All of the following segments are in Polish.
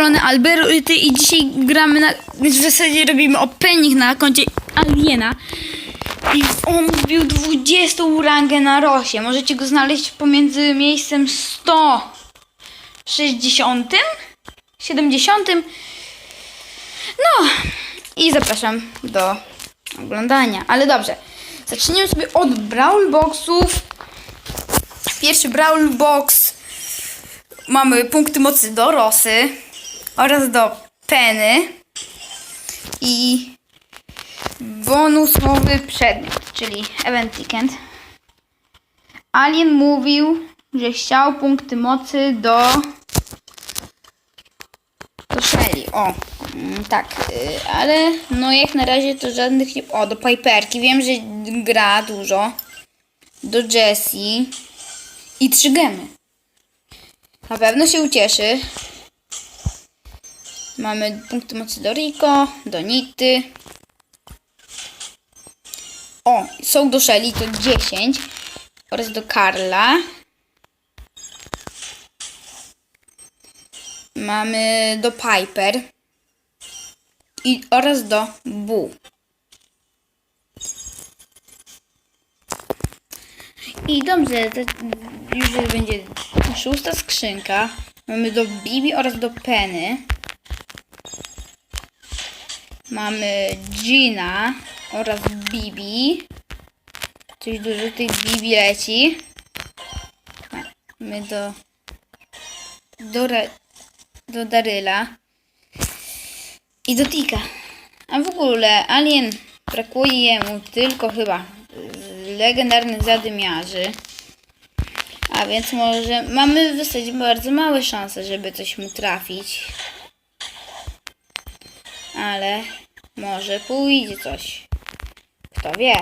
strony i dzisiaj gramy na... W zasadzie robimy opening na koncie Aliena. I on wbił 20 rangę na Rosie. Możecie go znaleźć pomiędzy miejscem 160, 70. No i zapraszam do oglądania. Ale dobrze, zaczniemy sobie od Brawl Boxów. Pierwszy Brawl Box mamy punkty mocy do Rosy oraz do Penny i bonusowy przedmiot, czyli Event Ticket. Alien mówił, że chciał punkty mocy do do Shelly, o, mm, tak, y, ale no jak na razie to żadnych nie... O, do Piperki, wiem, że gra dużo. Do Jessie i trzy gemy. Na pewno się ucieszy. Mamy punkty mocy do Rico, do Nity. O, są do Shelly to 10 oraz do Karla. Mamy do Piper i oraz do Bu. I dobrze, to już będzie szósta skrzynka. Mamy do Bibi oraz do Penny. Mamy Gina oraz Bibi. Coś dużo tych Bibi leci. Mamy do do, do Daryla i do Tika. A w ogóle Alien brakuje mu tylko chyba legendarnych zadymiarzy. A więc może mamy w zasadzie bardzo małe szanse, żeby coś mu trafić. Ale może pójdzie coś. Kto wie.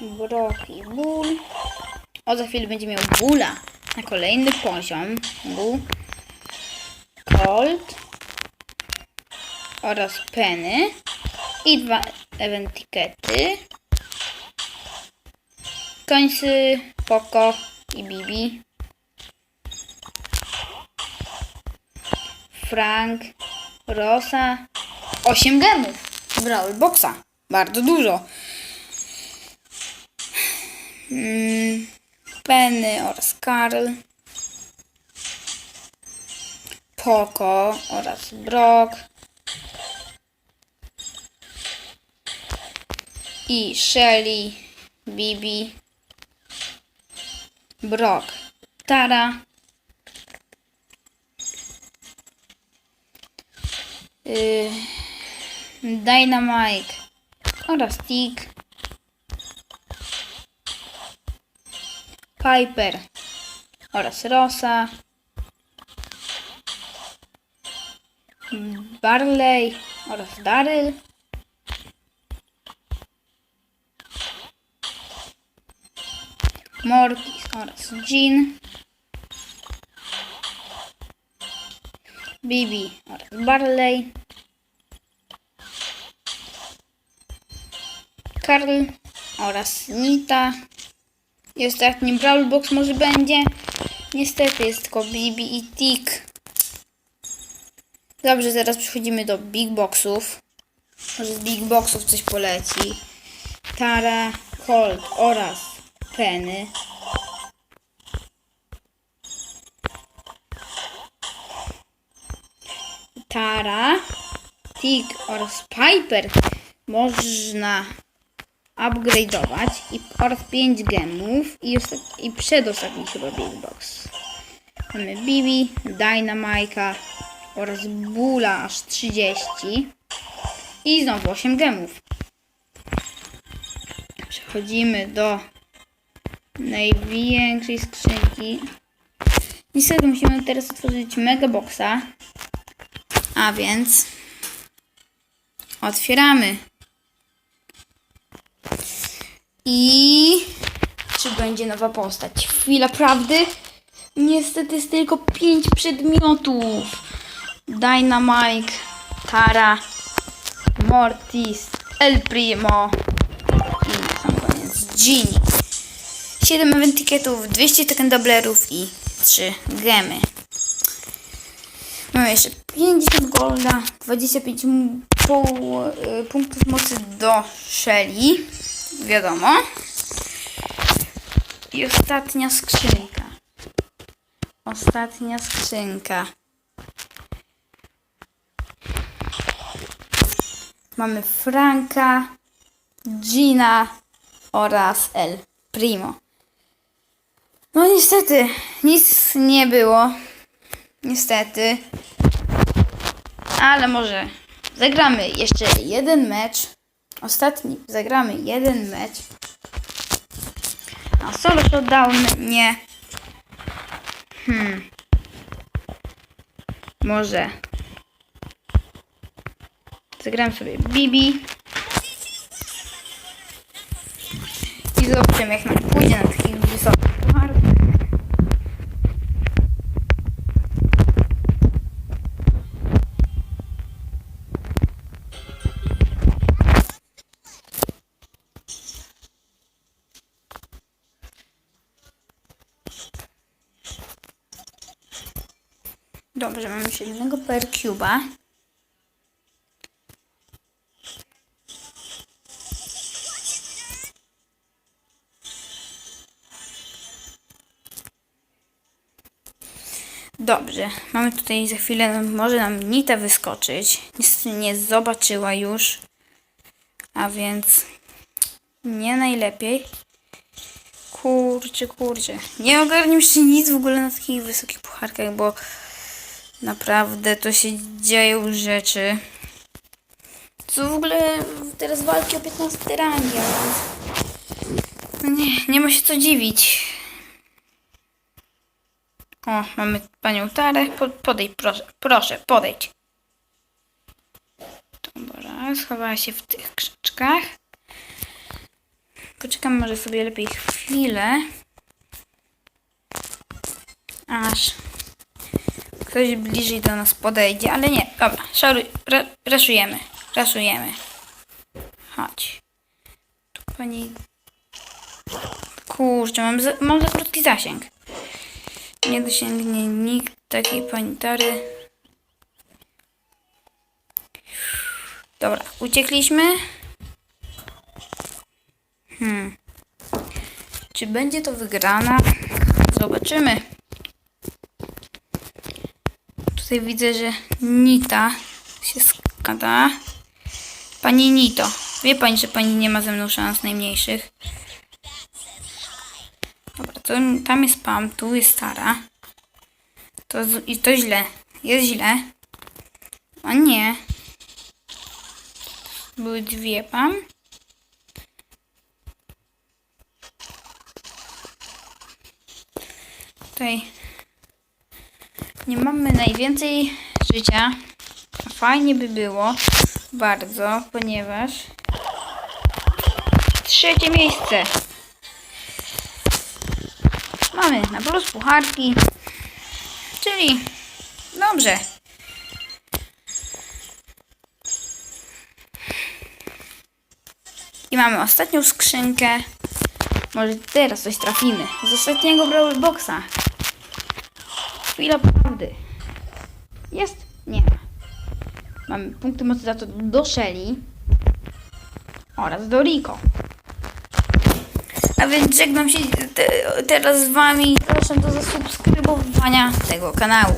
Brok i ból. O, za chwilę będzie miał bóla na kolejny poziom. Ból. Cold. Oraz Penny. I dwa event. Końcy, Poco i Bibi. Frank, Rosa. 8 gemów. Brawl Boxa. Bardzo dużo. Mm, Penny oraz Karl. Poco oraz Brock. I Shelly, Bibi, Brock, Tara. Yy, Dynamite oraz Tick. Piper oraz Rosa. Barley oraz Daryl. Mortis oraz Jean. Bibi oraz Barley. Karl oraz Nita. I ostatni Brawl Box może będzie. Niestety jest tylko Bibi i Tick. Dobrze, zaraz przechodzimy do Big Boxów. Może z Big Boxów coś poleci. Tara, Colt oraz Penny. Tara, Tick oraz Piper można upgrade'ować i oraz 5 gemów i, i przedostatni chyba Big Box. Mamy Bibi, Dynamike'a oraz Bula aż 30 i znowu 8 gemów. Przechodzimy do największej skrzynki. Niestety musimy teraz otworzyć Mega Boxa. A więc otwieramy. I czy będzie nowa postać? Chwila prawdy. Niestety jest tylko 5 przedmiotów. Dynamite, Tara, Mortis, El Primo i na koniec Ginny. 7 event ticketów, 200 token doblerów i trzy gemy. Mamy jeszcze 50 golda, 25 m- pół, y, punktów mocy do Shelly. Wiadomo. I ostatnia skrzynka. Ostatnia skrzynka. Mamy Franka, Gina oraz El Primo. No niestety, nic nie było. Niestety. Ale może zagramy jeszcze jeden mecz. Ostatni. Zagramy jeden mecz. A solo showdown nie. Hmm. Może. Zagram sobie Bibi. I zobaczymy jak nam pójdzie na takich wysokich Dobrze, mamy jeszcze jednego per cuba. Dobrze, mamy tutaj za chwilę, może nam Nita wyskoczyć. Niestety nie zobaczyła już, a więc nie najlepiej. Kurczę, kurczę. Nie ogarniam się nic w ogóle na takich wysokich pucharkach, bo naprawdę to się dzieją rzeczy. Co w ogóle teraz walki o 15 rangi. No nie, nie ma się co dziwić. O, mamy panią Tarę. Po, podejdź, proszę, proszę, podejdź. Dobra, schowała się w tych krzaczkach. Poczekam może sobie lepiej chwilę. Aż ktoś bliżej do nas podejdzie, ale nie. Dobra, szaruj, raszujemy. Chodź. Tu pani... Kurczę, mam za, mam za krótki zasięg. Nie dosięgnie nikt takiej pani Tary. Dobra, uciekliśmy. Hmm. Czy będzie to wygrana? Zobaczymy. Tutaj widzę, że Nita się skada. Pani Nito, wie pani, że pani nie ma ze mną szans najmniejszych. Dobra, to, tam jest Pam, tu jest Tara. To, I to źle. Jest źle. A nie. Były dwie Pam. Tutaj nie mamy najwięcej życia. Fajnie by było bardzo, ponieważ trzecie miejsce. Mamy na plus pucharki, czyli dobrze. I mamy ostatnią skrzynkę. Może teraz coś trafimy. Z ostatniego Brawl Boxa. Chwila Jest? Nie ma. Mamy punkty mocy za to do Shelly oraz do Rico. A więc żegnam się te, teraz z Wami. Proszę do zasubskrybowania tego kanału.